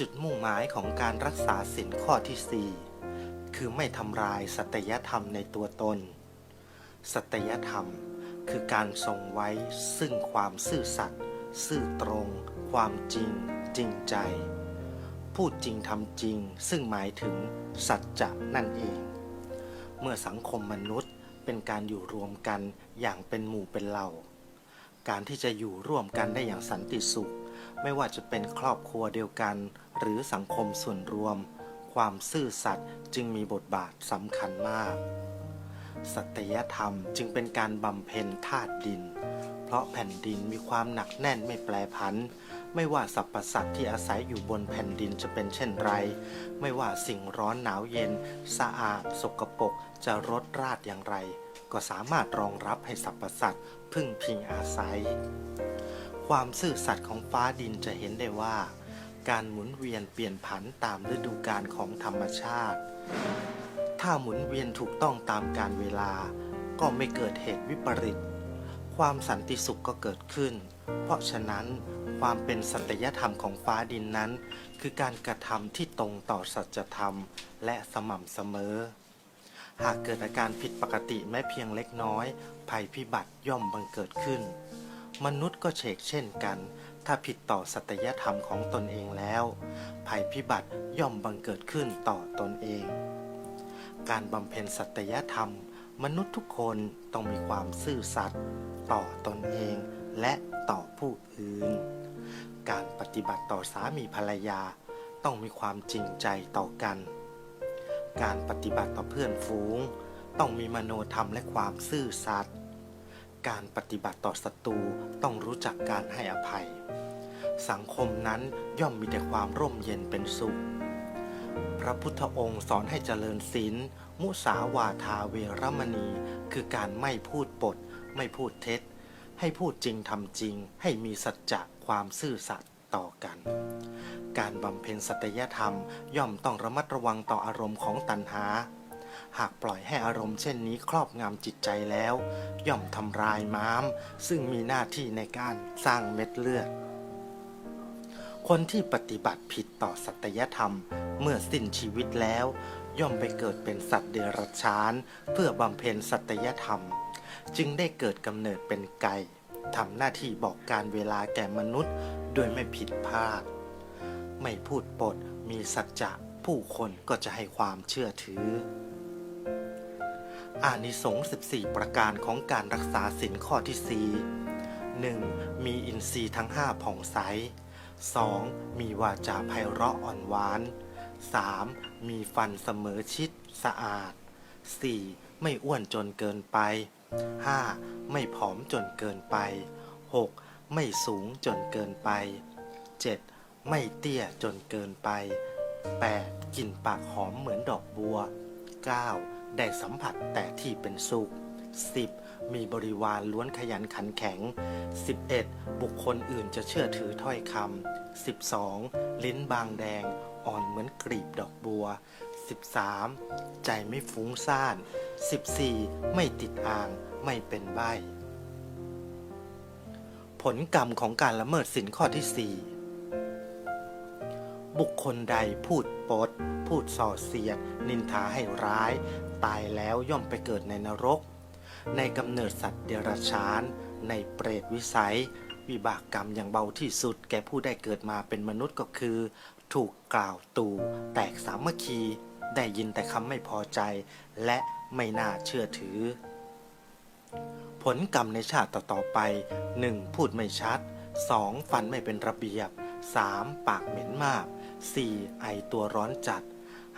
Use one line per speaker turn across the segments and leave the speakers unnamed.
จุดมุ่งหมายของการรักษาศีลข้อที่ 4 คือไม่ทำลายสัตยธรรมในตัวตน สัตยธรรมคือการทรงไว้ซึ่งความซื่อสัตย์ซื่อตรง ความจริง จริงใจ พูดจริงทำจริง ซึ่งหมายถึงสัจจะนั่นเอง เมื่อสังคมมนุษย์เป็นการอยู่รวมกันอย่างเป็นหมู่เป็นเหล่า การที่จะอยู่ร่วมกันได้อย่างสันติสุข ไม่ว่าจะเป็นครอบครัวเดียวกัน หรือสังคมส่วนรวม ความซื่อสัตย์จึงมีบทบาทสำคัญมาก สัตยธรรมจึงเป็นการบำเพ็ญธาตุดิน เพราะแผ่นดินมีความหนักแน่นไม่แปรผัน ไม่ว่าสรรพสัตว์ที่อาศัยอยู่บนแผ่นดินจะเป็นเช่นไร ไม่ว่าสิ่งร้อนหนาวเย็น สะอาด สกปรกจะรดราดอย่างไร ก็สามารถรองรับให้สรรพสัตว์พึ่งพิงอาศัย ความซื่อสัตย์ของฟ้าดินจะเห็นได้ว่า การหมุนเวียนเปลี่ยนผันตามฤดูกาลของธรรมชาติ ถ้าหมุนเวียนถูกต้องตามการเวลา ก็ไม่เกิดเหตุวิปริต ความสันติสุขก็เกิดขึ้น เพราะฉะนั้นความเป็นสัตยธรรมของฟ้าดินนั้น คือการกระทำที่ตรงต่อสัจธรรม และสม่ำเสมอ หากเกิดอาการผิดปกติแม้เพียงเล็กน้อย ภัยพิบัติย่อมบังเกิดขึ้น มนุษย์ก็เชกเช่นกัน ถ้าผิดต่อสัตยธรรมของตนเองแล้ว ภัยพิบัติย่อมบังเกิดขึ้นต่อตนเอง การบำเพ็ญสัตยธรรม มนุษย์ทุกคนต้องมีความซื่อสัตย์ต่อตนเองและต่อผู้อื่น การปฏิบัติต่อสามีภรรยา ต้องมีความจริงใจต่อกัน การปฏิบัติต่อเพื่อนฝูง ต้องมีมโนธรรมและความซื่อสัตย์ การปฏิบัติต่อศัตรูต้องรู้จักการให้อภัย สังคมนั้นย่อมมีแต่ความร่มเย็นเป็นสุข พระพุทธองค์สอนให้เจริญศีลมุสาวาทาเวรมณี คือการไม่พูดปด ไม่พูดเท็จ ให้พูดจริงทำจริง ให้มีสัจจะความซื่อสัตย์ต่อกัน การบำเพ็ญสัตยธรรมย่อมต้องระมัดระวังต่ออารมณ์ของตัณหา หากปล่อยให้อารมณ์เช่นนี้ครอบงำจิตใจแล้ว ย่อมทำลายม้าม ซึ่งมีหน้าที่ในการสร้างเม็ดเลือด คนที่ปฏิบัติผิดต่อสัตยธรรม เมื่อสิ้นชีวิตแล้ว ย่อมไปเกิดเป็นสัตว์เดรัจฉาน เพื่อบำเพ็ญสัตยธรรม จึงได้เกิดกำเนิดเป็นไก่ทำหน้าที่บอกการเวลาแก่มนุษย์ โดยไม่ผิดพลาด ไม่พูดปดมีสัจจะผู้คนก็จะให้ความเชื่อถือ อานิสงส์14 ประการของการรักษาศีลข้อที่ 4 1. มีอินทรีย์ทั้ง 5 ผ่องใส 2. มีวาจาไพเราะอ่อนหวาน 3. มีฟันเสมอชิดสะอาด 4. ไม่อ้วนจนเกินไป 5. ไม่ผอมจนเกินไป 6. ไม่สูงจนเกินไป 7. ไม่เตี้ยจนเกินไป 8. กลิ่นปากหอมเหมือนดอกบัว 9. ได้สัมผัสแต่ที่เป็นสุข 10. มีบริวารล้วนขยันขันแข็ง 11. บุคคลอื่นจะเชื่อถือถ้อยคำ 12. ลิ้นบางแดงอ่อนเหมือนกลีบดอกบัว 13. ใจไม่ฟุ้งซ่าน 14. ไม่ติดอ่างไม่เป็นใบผลกรรมของการละเมิดสินข้อที่ 4 บุคคลใดพูดปด พูดส่อเสียด นินทาให้ร้าย ตายแล้วย่อมไปเกิดในนรก ในกำเนิดสัตว์เดรัจฉาน ในเปรตวิสัย วิบากกรรมอย่างเบาที่สุด แก่ผู้ได้เกิดมาเป็นมนุษย์ก็คือ ถูกกล่าวตู่ แตกสามัคคี ได้ยินแต่คำไม่พอใจ และไม่น่าเชื่อถือ ผลกรรมในชาติต่อๆไป 1. พูดไม่ชัด 2. ฟันไม่เป็นระเบียบ 3. ปากเหม็นมาก 4. ไอตัวร้อนจัด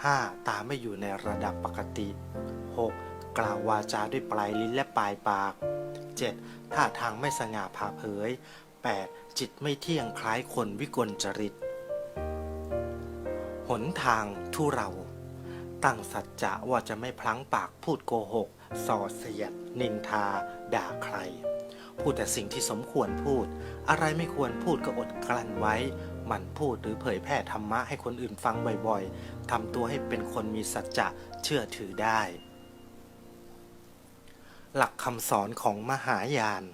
5. ตาไม่อยู่ในระดับปกติ 6. กล่าววาจาด้วยปลายลิ้นและปลายปาก 7. ท่าทางไม่สง่าผ่าเผย 8. จิตไม่เที่ยงคล้ายคนวิกลจริต หนทางทุเรา ตั้งสัจจะว่าจะไม่พลั้งปากพูดโกหก ส่อเสียด นินทา ด่าใคร พูดแต่สิ่งที่สมควรพูด อะไรไม่ควรพูดก็อดกลั้นไว้ หมั่นพูดหรือเผยแพร่ธรรมะให้คนอื่นฟังบ่อยๆทำตัวให้เป็นคนมีสัจจะเชื่อถือได้ หลักคำสอนของมหายาน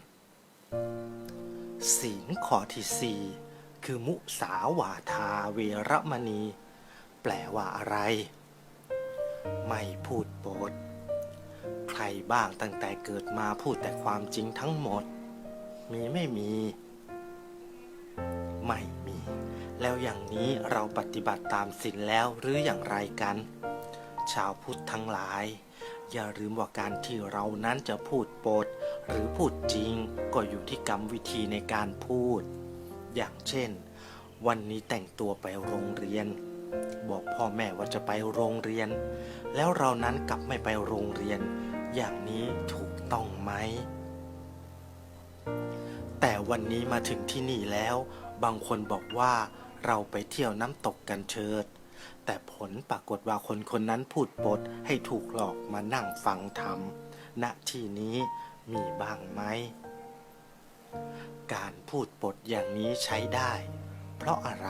ศีลข้อที่สี่คือมุสาวาทาเวรมณี แปลว่าอะไร ไม่พูดโปดใครบ้างตั้งแต่เกิดมาพูดแต่ความจริงทั้งหมด มีไม่มี ไม่ แล้วอย่างนี้เราปฏิบัติตามศีลแล้วหรืออย่างไรกัน ชาวพุทธทั้งหลาย อย่าลืมว่าการที่เรานั้นจะพูดปด หรือพูดจริงก็อยู่ที่กรรมวิธีในการพูด อย่างเช่น วันนี้แต่งตัวไปโรงเรียน บอกพ่อแม่ว่าจะไปโรงเรียน แล้วเรานั้นกลับไม่ไปโรงเรียน อย่างนี้ถูกต้องไหมแต่วันนี้มาถึงที่นี่แล้ว บางคนบอกว่า เราไปเที่ยวน้ำตกกันเชิด แต่ผลปรากฏว่าคนคนนั้นพูดปดให้ถูกหลอกมานั่งฟังธรรม ณ ที่นี้มีบ้างไหม การพูดปดอย่างนี้ใช้ได้ เพราะอะไร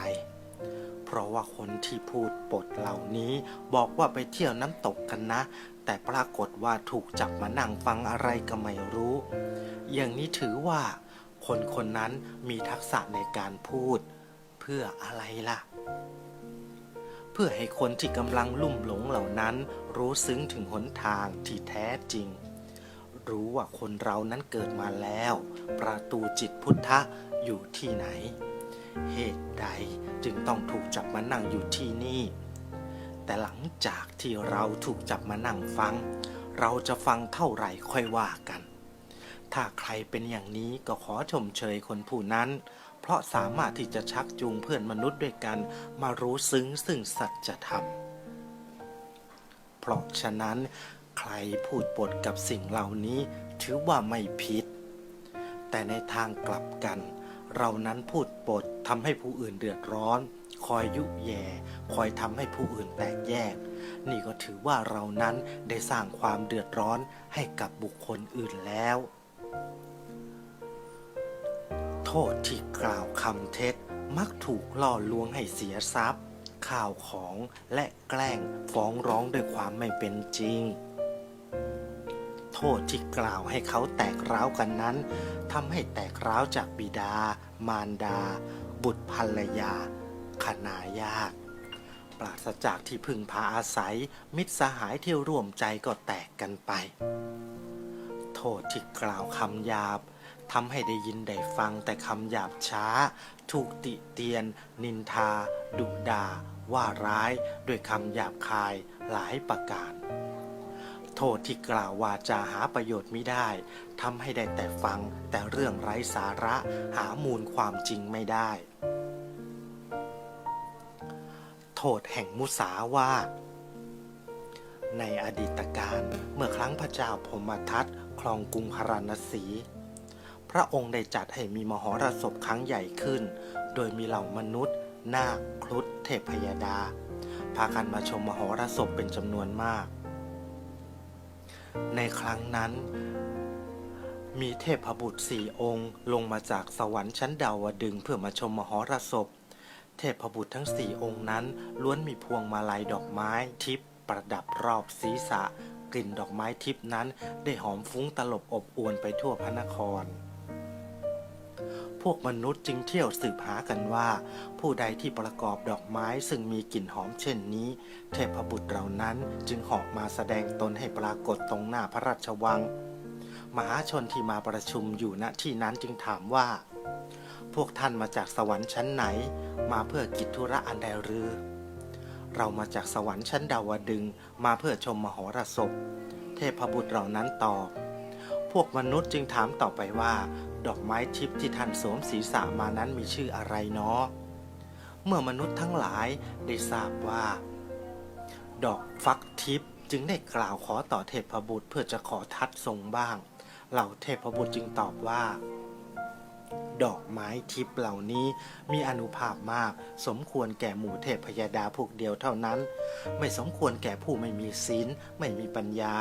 เพราะว่าคนที่พูดปดเหล่านี้บอกว่าไปเที่ยวน้ำตกกันนะ แต่ปรากฏว่าถูกจับมานั่งฟังอะไรก็ไม่รู้ อย่างนี้ถือว่า คนคนนั้นมีทักษะในการพูด เพื่ออะไรล่ะ เพื่อให้คนที่กำลังลุ่มหลงเหล่านั้น รู้ซึ้งถึงหนทางที่แท้จริง รู้ว่าคนเรานั้นเกิดมาแล้ว ประตูจิตพุทธะอยู่ที่ไหน เหตุใดจึงต้องถูกจับมานั่งอยู่ที่นี่ แต่หลังจากที่เราถูกจับมานั่งฟัง เราจะฟังเท่าไหร่ค่อยว่ากัน ถ้าใครเป็นอย่างนี้ก็ขอชมเชยคนผู้นั้น เพราะสามารถที่จะชักจูงเพื่อนมนุษย์ด้วยกันมารู้ซึ้งซึ่งสัจธรรม เพราะฉะนั้นใครพูดปดกับสิ่งเหล่านี้ถือว่าไม่ผิด แต่ในทางกลับกัน เรานั้นพูดปดทำให้ผู้อื่นเดือดร้อน คอยยุแย่ คอยทำให้ผู้อื่นแตกแยก นี่ก็ถือว่าเรานั้นได้สร้างความเดือดร้อนให้กับบุคคลอื่นแล้ว ษที่กล่าวคำเท็จ มักถูกล่อลวงให้เสียทรัพย์ ข่าวของและแกล้งฟ้องร้องด้วยความไม่เป็นจริง โทษที่กล่าวให้เขาแตกร้าวกันนั้นทำให้แตกร้าวจากบิดา มารดา บุตรภรรยาคณาญาติปราศจากที่พึ่งพาอาศัย มิตรสหายที่ร่วมใจก็แตกกันไป โทษที่กล่าวคำหยาบ ทำให้ได้ยินได้ฟังแต่คำหยาบช้า ถูกติเตียน นินทา ดุด่า ว่าร้ายด้วยคำหยาบคายหลายประการ โทษที่กล่าววาจาหาประโยชน์ไม่ได้ทำให้ได้แต่ฟังแต่เรื่องไร้สาระหามูลความจริงไม่ได้ โทษแห่งมุสาวาทในอดีตการเมื่อครั้งพระเจ้าพมทัตครองกรุงพาราณสี ระองค์ได้จัดให้มีมหรสพครั้งใหญ่ขึ้น โดยมีเหล่ามนุษย์ นาคครุฑเทพยดา พากันมาชมมหรสพเป็นจำนวนมาก ในครั้งนั้น มีเทพบุตรสี่องค์ ลงมาจากสวรรค์ชั้นดาวดึงเพื่อมาชมมหรสพ เทพบุตรทั้งสี่องค์นั้นล้วนมีพวงมาลัยดอกไม้ทิพย์ประดับรอบศีรษะกลิ่นดอกไม้ทิพนั้นได้หอมฟุ้งตลบอบอวนไปทั่วพระนคร พวกมนุษย์จึงเที่ยวสืบหากันว่า ผู้ใดที่ประกอบดอกไม้ซึ่งมีกลิ่นหอมเช่นนี้ เทพบุตรเหล่านั้นจึงหาะมาแสดงตนให้ปรากฏตรงหน้าพระราชวัง มหาชนที่มาประชุมอยู่ณที่นั้นจึงถามว่า พวกท่านมาจากสวรรค์ชั้นไหน มาเพื่อกิจธุระอันใดหรือ เรามาจากสวรรค์ชั้นดาวดึงมาเพื่อชมมหรสพ เทพบุตรเหล่านั้นตอบพวกมนุษย์จึงถามต่อไปว่า ดอกไม้ทิพย์ที่ท่านสวมศีรษะมานั้นมีชื่ออะไรเนาะเมื่อมนุษย์ทั้งหลายได้ทราบว่า ดอกฟักทิพย์จึงได้กล่าวขอต่อเทพบุตรเพื่อจะขอทัดทรงบ้าง เหล่าเทพบุตรจึงตอบว่า ดอกไม้ทิพย์เหล่านี้มีอนุภาพมาก สมควรแก่หมู่เทพพยาดาพวกเดียวเท่านั้น ไม่สมควรแก่ผู้ไม่มีศีล ไม่มีปัญญา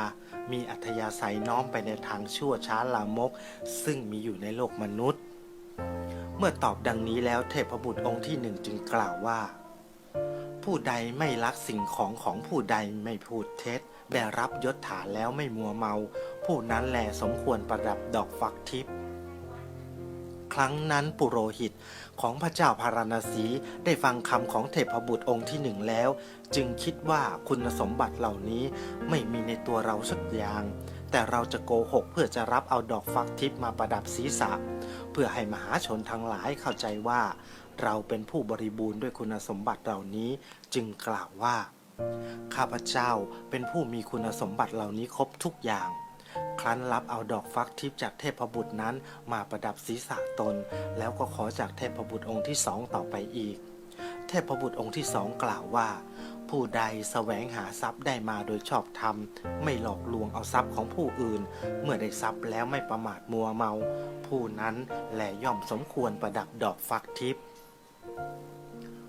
มีอัธยาศัยน้อมไปในทางชั่วช้าลามก ซึ่งมีอยู่ในโลกมนุษย์ เมื่อตอบดังนี้แล้วเทพบุตรองค์ที่หนึ่งจึงกล่าวว่า ผู้ใดไม่รักสิ่งของของผู้ใดไม่พูดเท็จได้รับยศถาแล้วไม่มัวเมา ผู้นั้นแหลสมควรประดับดอกฟักทิพย์ ครั้งนั้นปุโรหิตของพระเจ้าพาราณสีได้ฟังคำของเทพบุตรองค์ที่หนึ่งแล้ว จึงคิดว่าคุณสมบัติเหล่านี้ไม่มีในตัวเราสักอย่าง แต่เราจะโกหกเพื่อจะรับเอาดอกฟักทิพย์มาประดับศีรษะ เพื่อให้มหาชนทั้งหลายเข้าใจว่า เราเป็นผู้บริบูรณ์ด้วยคุณสมบัติเหล่านี้จึงกล่าวว่า ข้าพเจ้าเป็นผู้มีคุณสมบัติเหล่านี้ครบทุกอย่าง รั้นรับเอาดอกฟักทิพย์จากเทพบุตรนั้นมาประดับศีรษะตน แล้วก็ขอจากเทพบุตรองค์ที่สองต่อไปอีก เทพบุตรองค์ที่สองกล่าวว่า ผู้ใดแสวงหาทรัพย์ได้มาโดยชอบธรรม ไม่หลอกลวงเอาทรัพย์ของผู้อื่น เมื่อได้ทรัพย์แล้วไม่ประมาทมัวเมา ผู้นั้นแหละย่อมสมควรประดับดอกฟักทิพย์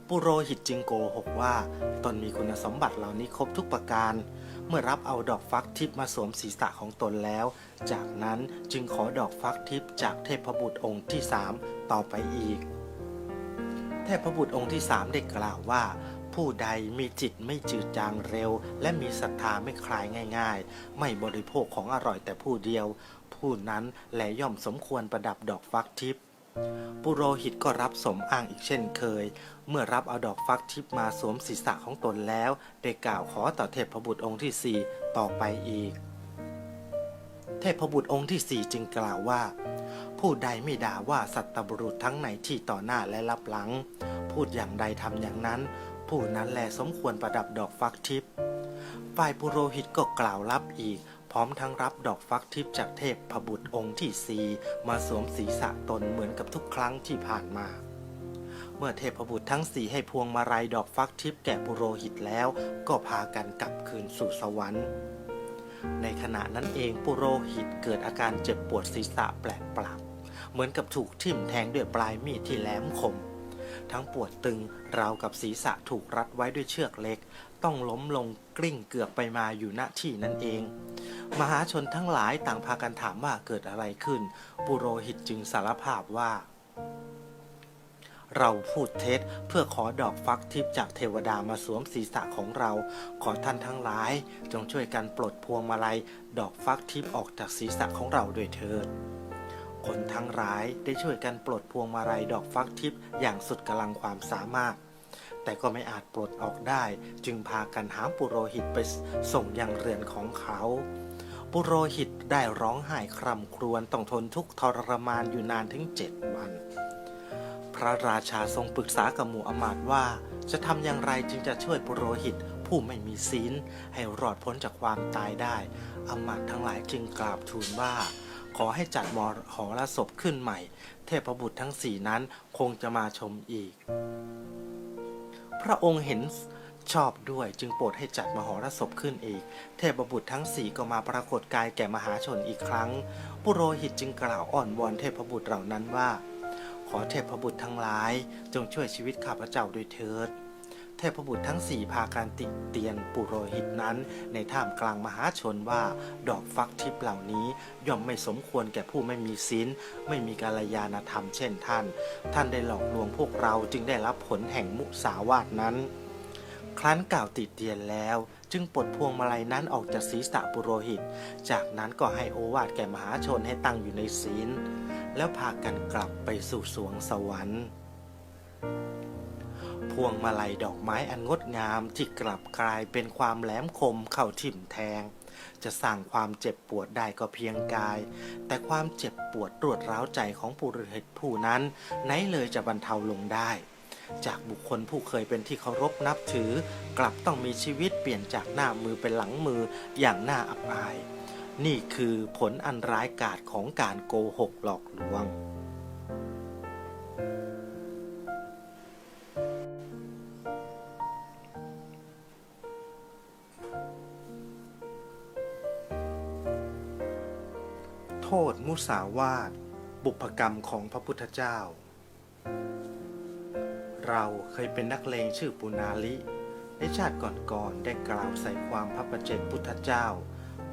ปุโรหิตจึงโกหกว่า ตนมีคุณสมบัติเหล่านี้ครบทุกประการ เมื่อรับเอาดอกฟักทิพย์มาสวมศีรษะของตนแล้ว จากนั้นจึงขอดอกฟักทิพย์จากเทพบุตรองค์ที่สามต่อไปอีก เทพบุตรองค์ที่สามได้กล่าวว่า ผู้ใดมีจิตไม่จืดจางเร็ว และมีศรัทธาไม่คลายง่าย ๆ ไม่บริโภคของอร่อยแต่ผู้เดียว ผู้นั้นแลย่อมสมควรประดับดอกฟักทิพย์ปุโรหิตก็รับสมอ้างอีกเช่นเคย เมื่อรับเอาดอกฟักทิพมาสวมศีรษะของตนแล้ว ได้กล่าวขอต่อเทพบุตรองค์ที่สี่ต่อไปอีก เทพบุตรองค์ที่สี่จึงกล่าวว่า ผู้ใดไม่ด่าว่าสัตบุรุษทั้งในที่ต่อหน้าและรับหลัง พูดอย่างใดทำอย่างนั้น ผู้นั้นแลสมควรประดับดอกฟักทิพฝ่ายปุโรหิตก็กล่าวรับอีก พร้อมทั้งรับดอกฟักทิพจากเทพพบุตรองค์ที่สี่มาสวมศีรษะตนเหมือนกับทุกครั้งที่ผ่านมา เมื่อเทพบุตรทั้งสี่ให้พวงมาลัยดอกฟักทิพย์แก่ปุโรหิตแล้ว ก็พากันกลับคืนสู่สวรรค์ในขณะนั้นเองปุโรหิตเกิดอาการเจ็บปวดศีรษะแปลกปราบเหมือนกับถูกทิ่มแทงด้วยปลายมีดที่แหลมคม ทั้งปวดตึงราวกับศีรษะถูกรัดไว้ด้วยเชือกเล็ก ต้องล้มลงกลิ้งเกือบไปมาอยู่ณที่นั่นเอง มหาชนทั้งหลายต่างพากันถามว่าเกิดอะไรขึ้น ปุโรหิตจึงสารภาพว่า เราพูดเท็จเพื่อขอดอกฟักทิพย์จากเทวดามาสวมศีรษะของเรา ขอท่านทั้งหลาย จงช่วยกันปลดพวงมาลัย ดอกฟักทิพย์ออกจากศีรษะของเราด้วยเถิดคนทั้งหลายได้ช่วยกันปลดพวงมาลัยดอกฟักทิพย์อย่างสุดกำลังความสามารถ แต่ก็ไม่อาจปลดออกได้ จึงพากันหามปุโรหิตไปส่งยังเรือนของเขาปุโรหิตได้ร้องไห้คร่ำครวญต้องทนทุกข์ทรมานอยู่นานถึงเจ็ดวัน พระราชาทรงปรึกษากับหมู่อมาตย์ว่า จะทำอย่างไรจึงจะช่วยปุโรหิตผู้ไม่มีศีลให้รอดพ้นจากความตายได้อมาตย์ทั้งหลายจึงกราบทูลว่า ขอให้จัดมหรสพขึ้นใหม่ เทพบุตรทั้งสี่นั้นคงจะมาชมอีก พระองค์เห็นชอบด้วยจึงโปรดให้จัดมหรสพขึ้นอีก เทพบุตรทั้งสี่ก็มาปรากฏกายแก่มหาชนอีกครั้ง ปุโรหิตจึงกล่าวอ้อนวอนเทพบุตรเหล่านั้นว่า ขอเทพบุตรทั้งหลาย จงช่วยชีวิตข้าพเจ้าด้วยเถิด เทพบุตรทั้งสี่พาการติเตียนปุโรหิตนั้น ในท่ามกลางมหาชนว่าดอกฟักทิพเหล่านี้ย่อมไม่สมควรแก่ผู้ไม่มีศีลไม่มีกาลยานธรรมเช่นท่าน ท่านได้หลอกลวงพวกเราจึงได้รับผลแห่งมุสาวาทนั้น ครั้นกล่าวติดเตียนแล้ว จึงปลดพวงมาลัยนั้นออกจากศีรษะปุโรหิต จากนั้นก็ให้โอวาทแก่มหาชนให้ตั้งอยู่ในศีล แล้วพากันกลับไปสู่สวงสวรรค์พวงมาลัยดอกไม้อันงดงามที่กลับกลายเป็นความแหลมคมเข้าทิ่มแทง จะสร้างความเจ็บปวดได้ก็เพียงกาย แต่ความเจ็บปวดรวดร้าวใจของปุโรหิตผู้นั้นไหนเลยจะบรรเทาลงได้ จากบุคคลผู้เคยเป็นที่เคารพนับถือ กลับต้องมีชีวิตเปลี่ยนจากหน้ามือเป็นหลังมืออย่างน่าอับอาย นี่คือผลอันร้ายกาจของการโกหกหลอกลวง โทษมุสาวาทบุพกรรมของพระพุทธเจ้า เราเคยเป็นนักเลงชื่อปุนาลิ ในชาติก่อนๆได้กล่าวใส่ความพระประเจกพุทธเจ้า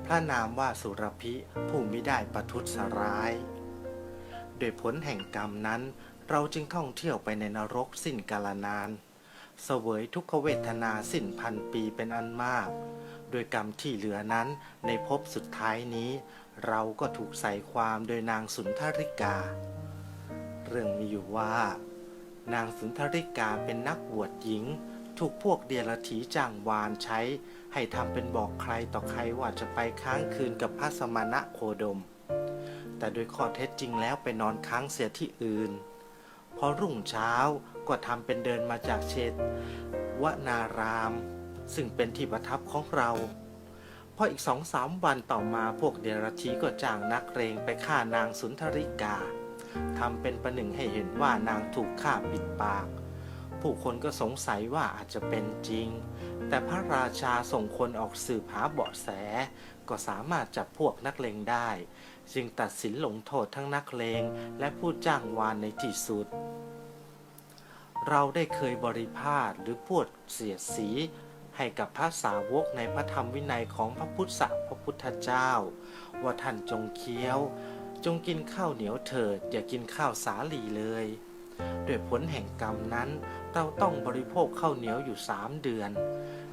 พระนามว่าสุรพิผู้มิได้ประทุษร้ายโดยผลแห่งกรรมนั้น เราจึงท่องเที่ยวไปในนรกสิ้นกาลนาน เสวยทุกขเวทนาสิ้นพันปีเป็นอันมาก โดยกรรมที่เหลือนั้นในภพสุดท้ายนี้ เราก็ถูกใส่ความโดยนางสุนทริกา เรื่องมีอยู่ว่า นางสุนทริกาเป็นนักบวชหญิง ถูกพวกเดียรถีจ้างวานใช้ ให้ทำเป็นบอกใครต่อใครว่าจะไปค้างคืนกับพระสมณะโคดม แต่โดยข้อเท็จจริงแล้วไปนอนค้างเสียที่อื่น พอรุ่งเช้าก็ทำเป็นเดินมาจากเชตวนาราม ซึ่งเป็นที่ประทับของเราพออีกสองสามวันต่อมาพวกเดรัจฉีก็จ้างนักเรงไปฆ่านางสุนทริกา ทำเป็นประหนึ่งให้เห็นว่านางถูกฆ่าปิดปาก ผู้คนก็สงสัยว่าอาจจะเป็นจริง แต่พระราชาส่งคนออกสืบหาเบาะแส ก็สามารถจับพวกนักเลงได้ จึงตัดสินลงโทษทั้งนักเลงและผู้จ้างวานในที่สุด เราได้เคยบริพาทหรือพูดเสียดสีให้กับพระสาวกในพระธรรมวินัยของพระพุทธพระพุทธเจ้า ว่าท่านจงเคี้ยว จงกินข้าวเหนียวเถิด อย่ากินข้าวสาลีเลยด้วยผลแห่งกรรมนั้น เราต้องบริโภคข้าวเหนียวอยู่สามเดือน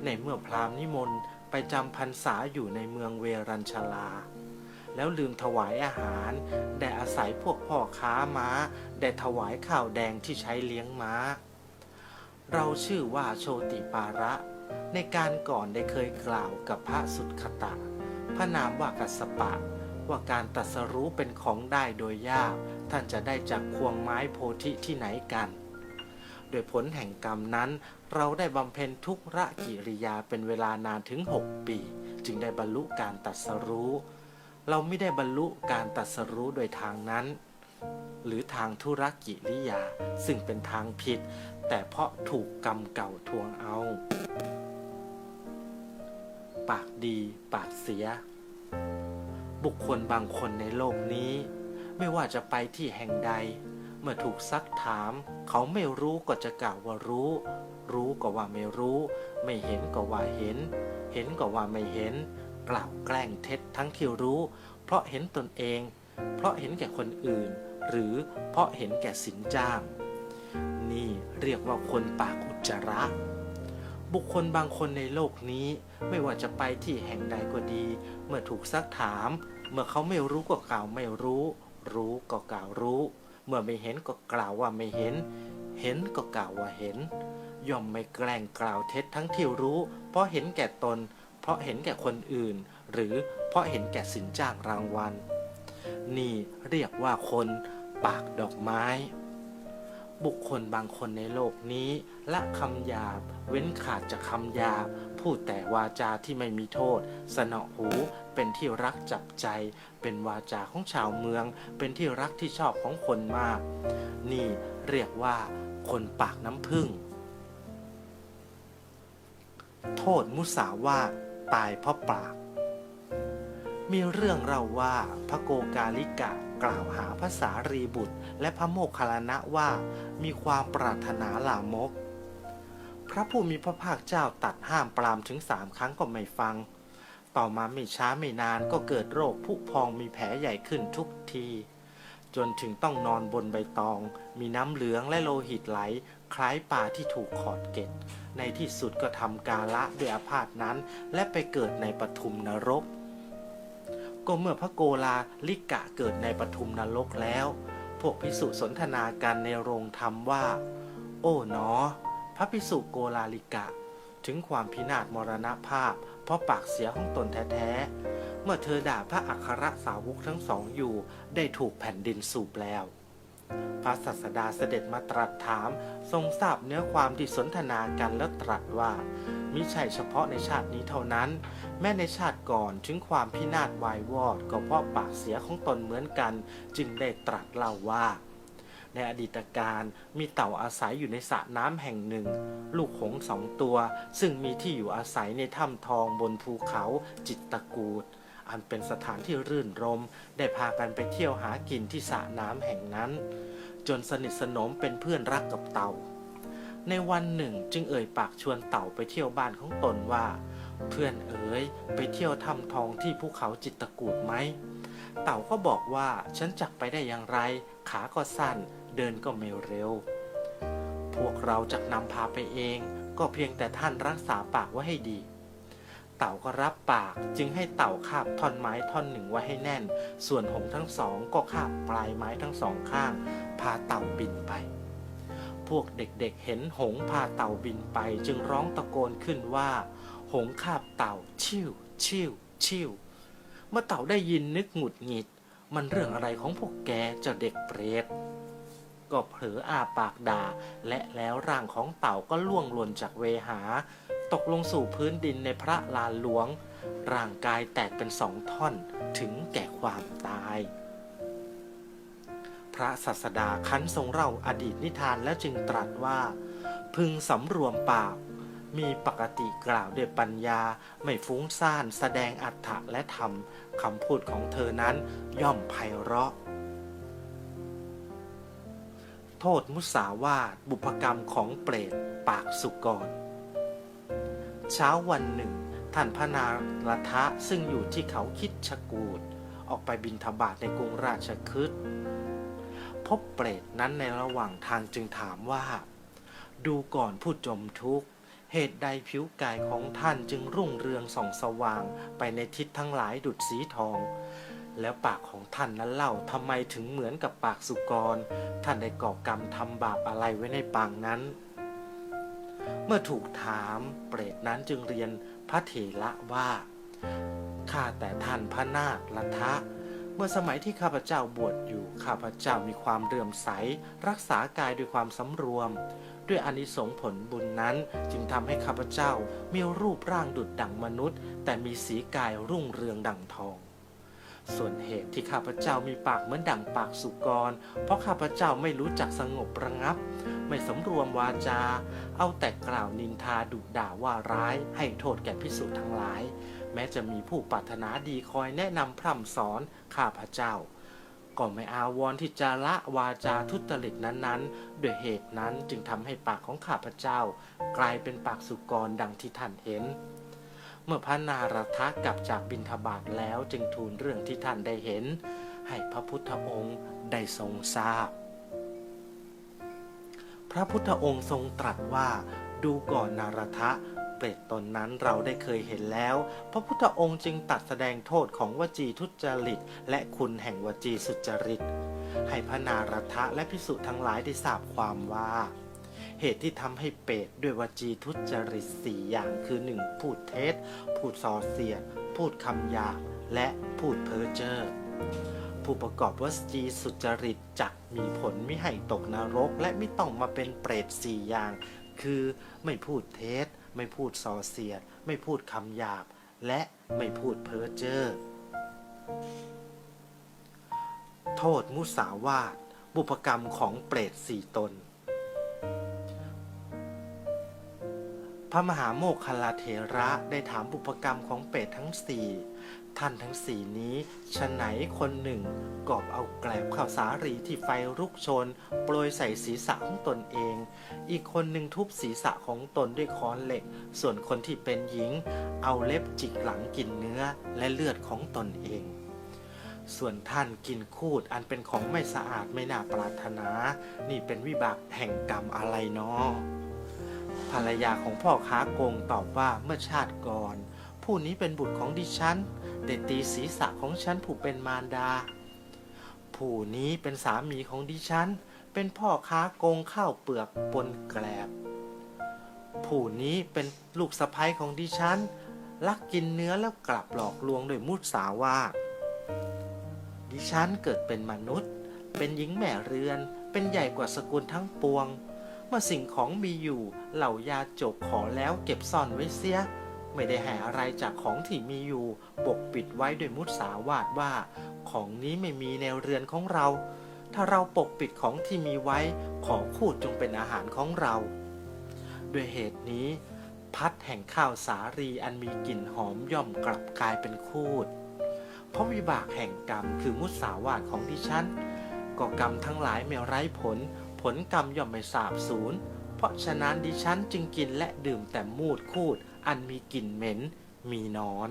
ในเมื่อพราหมณ์นิมนต์ไปจำพรรษาอยู่ในเมืองเวรัญชลา แล้วลืมถวายอาหารแด่อาศัยพวกพ่อค้าม้าแด่ถวายข้าวแดงที่ใช้เลี้ยงม้า เราชื่อว่าโชติปาระ ในการก่อนได้เคยกล่าวกับพระสุดขตะ พระนามว่ากัสปะ ว่าการตรัสรู้เป็นของได้โดยยาก ท่านจะได้จากควงไม้โพธิที่ไหนกัน โดยผลแห่งกรรมนั้น เราได้บำเพ็ญทุกระกิริยาเป็นเวลานานถึง 6 ปี จึงได้บรรลุการตรัสรู้ เราไม่ได้บรรลุการตรัสรู้โดยทางนั้น หรือทางธุรกิริยาซึ่งเป็นทางผิด แต่เพราะถูกกรรมเก่าทวงเอาปากดี ปากเสีย บุคคลบางคนในโลกนี้ ไม่ว่าจะไปที่แห่งใด เมื่อถูกซักถาม เขาไม่รู้ก็จะกล่าวว่ารู้ รู้ก็ว่าไม่รู้ ไม่เห็นก็ว่าเห็น เห็นก็ว่าไม่เห็น กล่าวแกล้งเท็จทั้งที่รู้ เพราะเห็นตนเอง เพราะเห็นแก่คนอื่น หรือเพราะเห็นแก่สินจ้าง นี่เรียกว่าคนปากอุจจาระ บุคคลบางคนในโลกนี้ไม่ว่าจะไปที่แห่งใดก็ดี เมื่อถูกซักถาม เมื่อเขาไม่รู้ก็กล่าวไม่รู้ รู้ก็กล่าวรู้ เมื่อไม่เห็นก็กล่าวว่าไม่เห็น เห็นก็กล่าวว่าเห็น ย่อมไม่แกล้งกล่าวเท็จทั้งที่รู้ เพราะเห็นแก่ตน เพราะเห็นแก่คนอื่น หรือเพราะเห็นแก่สินจ้างรางวัล นี่เรียกว่าคนปากดอกไม้ บุคคลบางคนในโลกนี้ละคำหยาบ เว้นขาดจากคำหยาบ พูดแต่วาจาที่ไม่มีโทษ สนอหูเป็นที่รักจับใจ เป็นวาจาของชาวเมือง เป็นที่รักที่ชอบของคนมาก นี่เรียกว่า คนปากน้ำผึ้งโทษมุสาวาทตายเพราะปาก มีเรื่องเราว่าพระโกกาลิกะ กล่าวหาพระสารีบุตร และพระโมคคัลลานะว่ามีความปรารถนาลามก พระผู้มีพระภาคเจ้าตัดห้ามปรามถึงสามครั้งก็ไม่ฟัง ต่อมาไม่ช้าไม่นานก็เกิดโรคผุพองมีแผลใหญ่ขึ้นทุกที จนถึงต้องนอนบนใบตอง มีน้ำเหลืองและโลหิตไหล คล้ายปลาที่ถูกขอดเก็ดในที่สุดก็ทำกาละด้วยอาพาธนั้น และไปเกิดในปทุมนรก ก็เมื่อพระโกลาลิกะเกิดในปทุมนรกแล้ว พวกพิสุสนทนากันในโรงธรรมว่า โอ้หนอ พระพิสุโกลาลิกะ ถึงความพินาศมรณภาพ เพราะปากเสียของตนแท้ๆ เมื่อเธอด่าพระอัครสาวกทั้งสองอยู่ได้ถูกแผ่นดินสูบแล้ว พระสัสดาเสด็จมาตรัสถามทรงทราบเนื้อความที่สนทนากันแล้วตรัสว่า มิใช่เฉพาะในชาตินี้เท่านั้น แม้ในชาติก่อนถึงความพินาศวายวอดก็เพราะปากเสียของตนเหมือนกัน จึงได้ตรัสเล่าว่า ในอดีตการมีเต่าอาศัยอยู่ในสระน้ำแห่งหนึ่ง ลูกหงส์สองตัว ซึ่งมีที่อยู่อาศัยในถ้ำทองบนภูเขาจิตตะกูด อันเป็นสถานที่รื่นรม ได้พากันไปเที่ยวหากินที่สระน้ำแห่งนั้น จนสนิทสนมเป็นเพื่อนรักกับเต่า ในวันหนึ่งจึงเอ่ยปากชวนเต่าไปเที่ยวบ้านของตนว่า เพื่อนเอ๋ยไปเที่ยวถ้ำทองที่ภูเขาจิตตกูดไหมเต่าก็บอกว่าฉันจักไปได้อย่างไร ขาก็สั้น เดินก็ไม่เร็ว พวกเราจักนำพาไปเอง ก็เพียงแต่ท่านรักษาปากไว้ให้ดี เต่าก็รับปาก จึงให้เต่าคาบท่อนไม้ท่อนหนึ่งไว้ให้แน่น ส่วนหงทั้งสองก็คาบปลายไม้ทั้งสองข้าง พาเต่าบินไป พวกเด็กๆเห็นหงพาเต่าบินไป จึงร้องตะโกนขึ้นว่า หงคาบเต่า ชิวชิวชิวเมื่อเต่าได้ยินนึกหงุดหงิด มันเรื่องอะไรของพวกแกเจ้าเด็กเปรตก็เผลออาปากด่า และแล้วร่างของเต่าก็ล่วงหล่นจากเวหา ตกลงสู่พื้นดินในพระลานหลวง ร่างกายแตกเป็นสองท่อนถึงแก่ความตาย พระศาสดาคันทรงเล่าอดีตนิทานแล้วจึงตรัสว่า พึงสำรวมปากมีปกติกล่าวด้วยปัญญาไม่ฟุ้งซ่านแสดงอัฏฐะและธรรมคำพูดของเธอนั้นย่อมไพเราะ โทษมุสาวาทบุพกรรมของเปรตปากสุกร เช้าวันหนึ่ง ท่านพระนารทะซึ่งอยู่ที่เขาคิดชกูดออกไปบินทบาทในกรุงราชคฤห์พบเปรตนั้นในระหว่างทางจึงถามว่า ดูก่อนผู้จมทุกข์ เหตุใดผิวกายของท่านจึงรุ่งเรืองส่องสว่างไปในทิศทั้งหลายดุจสีทอง แล้วปากของท่านนั้นเล่าทำไมถึงเหมือนกับปากสุกร ท่านได้ก่อกรรมทำบาปอะไรไว้ในปางนั้น เมื่อถูกถามเปรตนั้นจึงเรียนพระเถระว่าข้าแต่ท่านพระนาคลัทธะเมื่อสมัยที่ข้าพเจ้าบวชอยู่ข้าพเจ้ามีความเรื่อมใส รักษากายด้วยความสำรวม ด้วยอานิสงส์ผลบุญนั้นจึงทำให้ข้าพเจ้ามีรูปร่างดุจดั่งมนุษย์ แต่มีสีกายรุ่งเรืองดังทอง ส่วนเหตุที่ข้าพเจ้ามีปากเหมือนดั่งปากสุกร เพราะข้าพเจ้าไม่รู้จักสงบระงับ ไม่สำรวมวาจา เอาแต่กล่าวนินทาดุด่าว่าร้าย ให้โทษแก่พิสุทั้งหลาย แม้จะมีผู้ปรารถนาดีคอยแนะนำพร่ำสอนข้าพเจ้า ก็ไม่อาวรที่จะละวาจาทุจริตนั้นๆ ด้วยเหตุนั้นจึงทำให้ปากของข้าพเจ้า กลายเป็นปากสุกรดังที่ท่านเห็น เมื่อพระนารทะกลับจากบินทบาทแล้วจึงทูลเรื่องที่ท่านได้เห็น ให้พระพุทธองค์ได้ทรงทราบ พระพุทธองค์ทรงตรัสว่าดูก่อนนารทะเปรตตนนั้นเราได้เคยเห็นแล้ว พระพุทธองค์จึงตัดแสดงโทษของวจีทุจริต และคุณแห่งวจีสุจริต ให้พระนารทะและพิสุทั้งหลายได้ทราบความว่า เหตุที่ทำให้เปรตด้วยวจีทุจริตสี่อย่างคือหนึ่งพูดเท็จ พูดส่อเสียด พูดคำหยาบและพูดเพ้อเจ้อผู้ประกอบวจีสุจริตจักมีผลไม่ให้ตกนรก และไม่ต้องมาเป็นเปรตสี่อย่าง คือไม่พูดเท็จ ไม่พูดส่อเสียด ไม่พูดคำหยาบ และไม่พูดเพ้อเจ้อโทษมุสาวาทบุพกรรมของเปรตสี่ตน พระมหาโมคคลลาเถระได้ถามบุพกรรมของเปรตทั้งสี่ท่านทั้งสี่นี้ฉะไหนคนหนึ่งกอบเอาแกลบข้าวสาลีที่ไฟรุกชน โปรยใส่ศีรษะของตนเอง อีกคนหนึ่งทุบศีรษะของตนด้วยค้อนเหล็ก ส่วนคนที่เป็นหญิง เอาเล็บจิกหลังกินเนื้อและเลือดของตนเอง ส่วนท่านกินคูดอันเป็นของไม่สะอาดไม่น่าปรารถนา นี่เป็นวิบากแห่งกรรมอะไรเนาะ ภรรยาของพ่อค้าโกงตอบว่าเมื่อชาติก่อน ผู้นี้เป็นบุตรของดิฉันได้ตีศีรษะของฉันผู้เป็นมารดา ผู้นี้เป็นสามีของดิฉัน เป็นพ่อค้าโกงข้าวเปลือกปนแกลบ ผู้นี้เป็นลูกสะใภ้ของดิฉัน ลักกินเนื้อแล้วกลับหลอกลวงโดยมุสาวาทดิฉันเกิดเป็นมนุษย์ เป็นหญิงแม่เรือน เป็นใหญ่กว่าสกุลทั้งปวง เมื่อสิ่งของมีอยู่เหล่ายาจกขอแล้วเก็บซ่อนไว้เสีย ไม่ได้ให้อะไรจากของที่มีอยู่ปกปิดไว้ด้วยมุสาวาทว่า ของนี้ไม่มีในเรือนของเรา ถ้าเราปกปิดของที่มีไว้ ขอคูดจงเป็นอาหารของเรา ด้วยเหตุนี้ พัดแห่งข้าวสาลีอันมีกลิ่นหอมย่อมกลับกลายเป็นคูดเพราะวิบากแห่งกรรมคือมุสาวาทของดิฉันก่อกรรมทั้งหลายไม่ไร้ผล ผลกรรมย่อมไม่สาบสูญ เพราะฉะนั้นดิฉันจึงกินและดื่มแต่มูดคูด อันมีกลิ่นเหม็น มีนอน